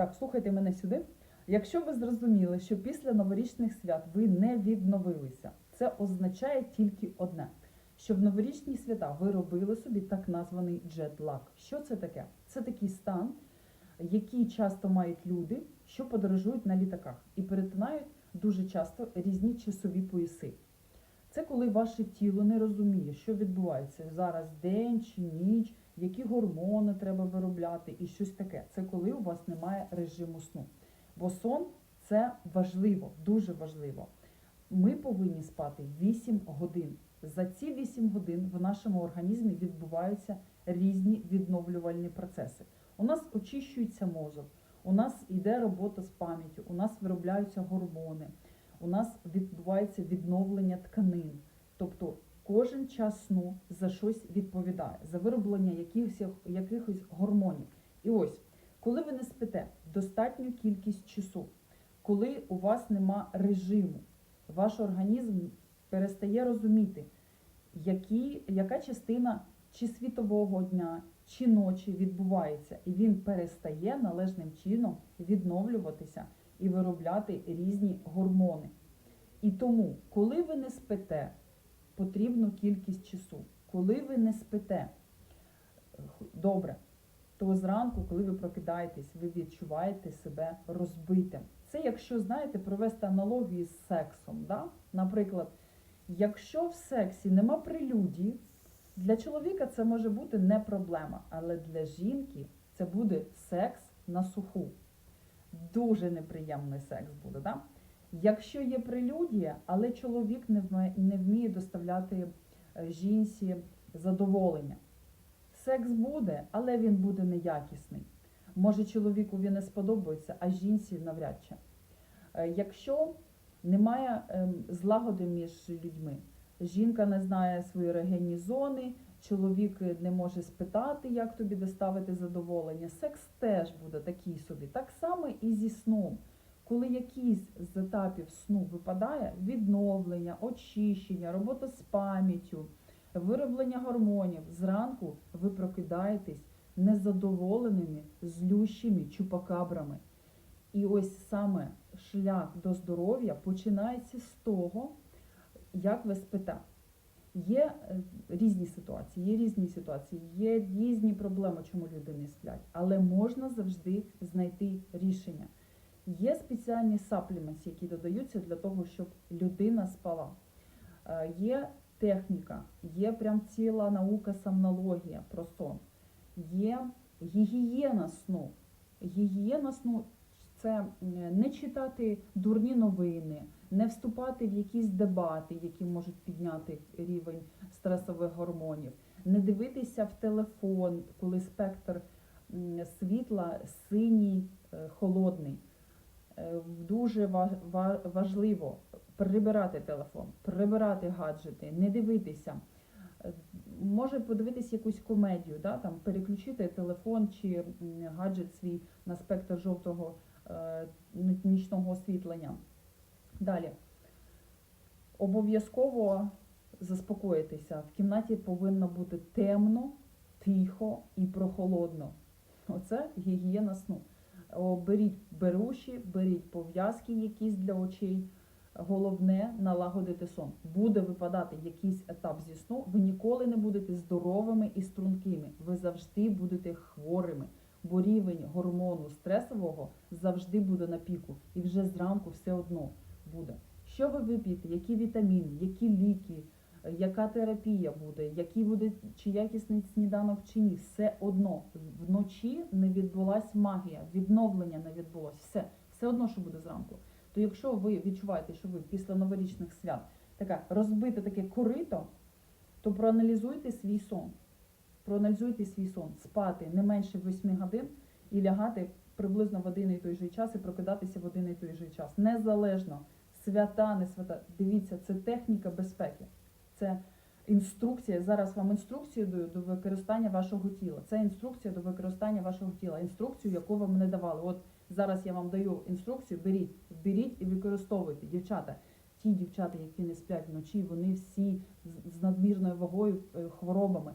Так, слухайте мене сюди. Якщо ви зрозуміли, що після новорічних свят ви не відновилися, це означає тільки одне: що в новорічні свята ви робили собі так названий джетлаг. Що це таке? Це такий стан, який часто мають люди, що подорожують на літаках і перетинають дуже часто різні часові пояси. Це коли ваше тіло не розуміє, що відбувається зараз день чи ніч, які гормони треба виробляти і щось таке. Це коли у вас немає режиму сну. Бо сон це важливо, дуже важливо. Ми повинні спати 8 годин. За ці 8 годин в нашому організмі відбуваються різні відновлювальні процеси. У нас очищується мозок, у нас йде робота з пам'яттю, у нас виробляються гормони, у нас відбувається відновлення тканин. Тобто кожен час сну за щось відповідає, за вироблення якихось, якихось гормонів. І ось, коли ви не спите достатню кількість часу, коли у вас нема режиму, ваш організм перестає розуміти, які, яка частина чи світового дня, чи ночі відбувається, і він перестає належним чином відновлюватися і виробляти різні гормони. І тому, коли ви не спите потрібну кількість часу, коли ви не спите добре, то зранку, коли ви прокидаєтесь, ви відчуваєте себе розбитим. Це якщо знаєте провести аналогію з сексом. Да? Наприклад, якщо в сексі нема прелюдії, для чоловіка це може бути не проблема, але для жінки це буде секс на суху. Дуже неприємний секс буде. Да? Якщо є прелюдія, але чоловік не вміє, не вміє доставляти е, жінці задоволення. Секс буде, але він буде неякісний. Може, чоловіку він не сподобається, а жінці навряд чи. Е, Якщо немає ем, злагоди між людьми, жінка не знає свої ерогенні зони, чоловік не може спитати, як тобі доставити задоволення. Секс теж буде такий собі. Так само і зі сном. Коли якийсь з етапів сну випадає, відновлення, очищення, робота з пам'яттю, вироблення гормонів, зранку ви прокидаєтесь незадоволеними, злющими чупакабрами. І ось саме шлях до здоров'я починається з того, як ви спите. Є е, різні ситуації, є різні ситуації, є різні проблеми, чому люди не сплять, але можна завжди знайти рішення. Є спеціальні сапліменти, які додаються для того, щоб людина спала. Е, Є техніка, є прям ціла наука сомнологія про сон, є гігієна сну. Гігієна сну це не читати дурні новини, не вступати в якісь дебати, які можуть підняти рівень стресових гормонів, не дивитися в телефон, коли спектр світла синій, е, холодний. Е, Дуже ва- ва- важливо прибирати телефон, прибирати гаджети, не дивитися. Е, Може подивитися якусь комедію, да, там, переключити телефон чи гаджет свій на спектр жовтого е, нічного освітлення. Далі. Обов'язково заспокоїтися. В кімнаті повинно бути темно, тихо і прохолодно. Оце гігієна сну. Беріть беруші, беріть пов'язки якісь для очей. Головне налагодити сон. Буде випадати якийсь етап зі сну, ви ніколи не будете здоровими і стрункими. Ви завжди будете хворими, бо рівень гормону стресового завжди буде на піку. І вже зранку все одно буде. Що ви вип'єте, які вітаміни, які ліки, яка терапія буде, який буде чи якісний сніданок чи ні, все одно вночі не відбулась магія, відновлення не відбулось. Все, все одно, що буде зранку. То якщо ви відчуваєте, що ви після новорічних свят таке розбите таке корито, то проаналізуйте свій сон. Проаналізуйте свій сон, спати не менше 8 годин і лягати приблизно в один і той же час і прокидатися в один і той же час. Незалежно, свята, не свята. Дивіться, це техніка безпеки. Це інструкція. Зараз вам інструкцію даю до використання вашого тіла. Це інструкція до використання вашого тіла. Інструкцію, яку вам не давали. От зараз я вам даю інструкцію, беріть, беріть і використовуйте. Дівчата, ті дівчата, які не сплять вночі, вони всі з- надмірною вагою, е, хворобами.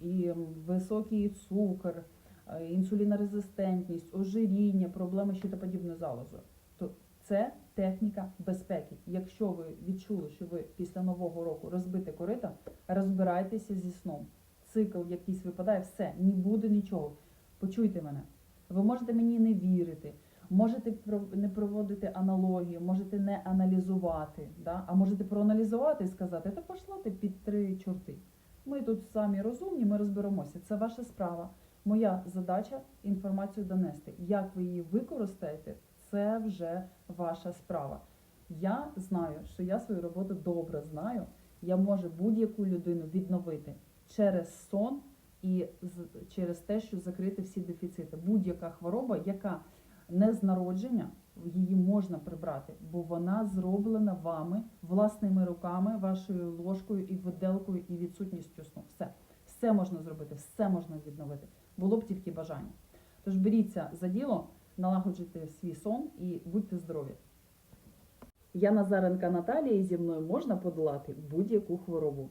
І високий цукор, е, інсулінорезистентність, ожиріння, проблеми з щитоподібною залозою. То це техніка безпеки. Якщо ви відчули, що ви після нового року розбите корита, розбирайтеся зі сном. Цикл якийсь випадає, все, не буде нічого. Почуйте мене. Ви можете мені не вірити, можете не проводити аналогію, можете не аналізувати, да? а можете проаналізувати і сказати, та пішла ти під три чорти. Ми тут самі розумні, ми розберемося. Це ваша справа. Моя задача інформацію донести. Як ви її використаєте, це вже ваша справа. Я знаю, що я свою роботу добре знаю. Я можу будь-яку людину відновити через сон і через те, що закрити всі дефіцити. Будь-яка хвороба, яка не з народження, її можна прибрати, бо вона зроблена вами власними руками, вашою ложкою і виделкою, і відсутністю сну. Все, все можна зробити, все можна відновити. Було б тільки бажання. Тож беріться за діло, налагоджуйте свій сон і будьте здорові. Я Назаренка Наталія, і зі мною можна подолати будь-яку хворобу.